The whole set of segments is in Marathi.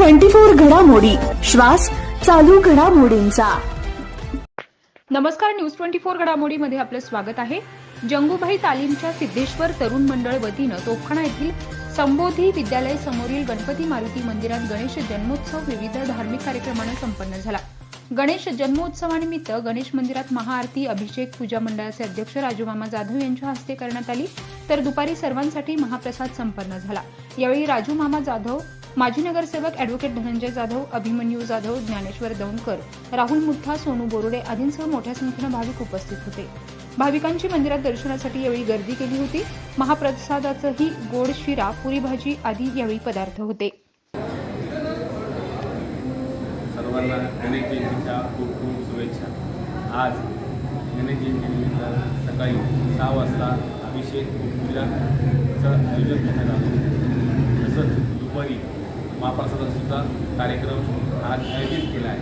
ट्वेंटी फोर घडामोडी. श्वास चालू घडामोडींचा. नमस्कार न्यूज ट्वेंटी फोर घडामोडीमध्ये आपलं स्वागत आहे. जंगूभाई तालीमच्या सिद्धेश्वर तरुण मंडळ वतीनं तोफखाना येथील संबोधी विद्यालय समोरील गणपती मारुती मंदिरात गणेश जन्मोत्सव विविध धार्मिक कार्यक्रमानं संपन्न झाला. गणेश जन्मोत्सवानिमित्त गणेश मंदिरात महाआरती अभिषेक पूजा मंडळाचे अध्यक्ष राजूमामा जाधव यांच्या हस्ते करण्यात आली. तर दुपारी सर्वांसाठी महाप्रसाद संपन्न झाला. यावेळी राजूमामा जाधव माजी नगरसेवक अॅडव्होकेट धनंजय जाधव अभिमन्यू जाधव ज्ञानेश्वर दौंडकर राहुल मुठ्ठा सोनू बोरुडे आदींसह मोठ्या संख्येनं भाविक उपस्थित होते. भाविकांची मंदिरात दर्शनासाठी यावेळी गर्दी केली होती. महाप्रसादाचंही गोड शिरा पुरी भाजी आदी यावेळी पदार्थ होते. सर्वांना गणेश जयंतीच्या खूप खूप शुभेच्छा. आज गणेश जयंतीनिमित्त सकाळी सहा वाजता अभिषेक पूजाचं आयोजन करण्यात आलं. तसंच दुपारी महाप्रसादासुद्धा कार्यक्रम आज आयोजित केला आहे.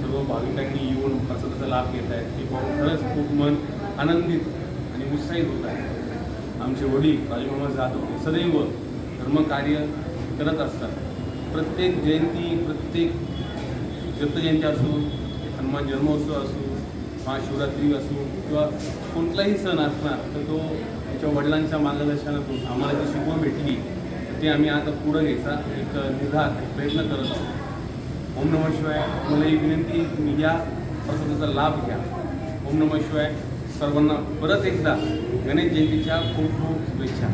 सर्व भाविकांनी येऊन प्रसादाचा लाभ घेत आहेत. ते पाहून खरंच खूप मन आनंदित आणि उत्साहित होत आहे. आमचे वडील राजमामा जाधव हे सदैव धर्मकार्य करत असतात. प्रत्येक जयंती प्रत्येक दत्तजयंती असो हनुमान जन्मोत्सव असो महाशिवरात्री असो किंवा कोणताही सण असणार तर तो त्याच्या वडिलांच्या मार्गदर्शनातून आम्हाला जी शिकवण भेटली ते आम्ही आता पुढं घ्यायचा एक निर्धार एक प्रयत्न करत आहोत. ओम नमः शिवाय मला एक विनंती तुम्ही या प्रसादाचा लाभ घ्या. ओम नमः शिवाय सर्वांना परत एकदा गणेश जयंतीच्या खूप खूप शुभेच्छा.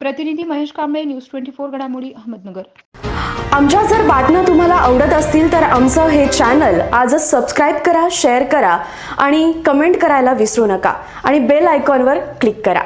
प्रतिनिधी Mahesh Kamble news twenty four घडामोडी अहमदनगर. आमच्या जर बातम्या तुम्हाला आवडत असतील तर आमचं हे चॅनल आजच सबस्क्राईब करा शेअर करा आणि कमेंट करायला विसरू नका आणि बेल आयकॉनवर क्लिक करा.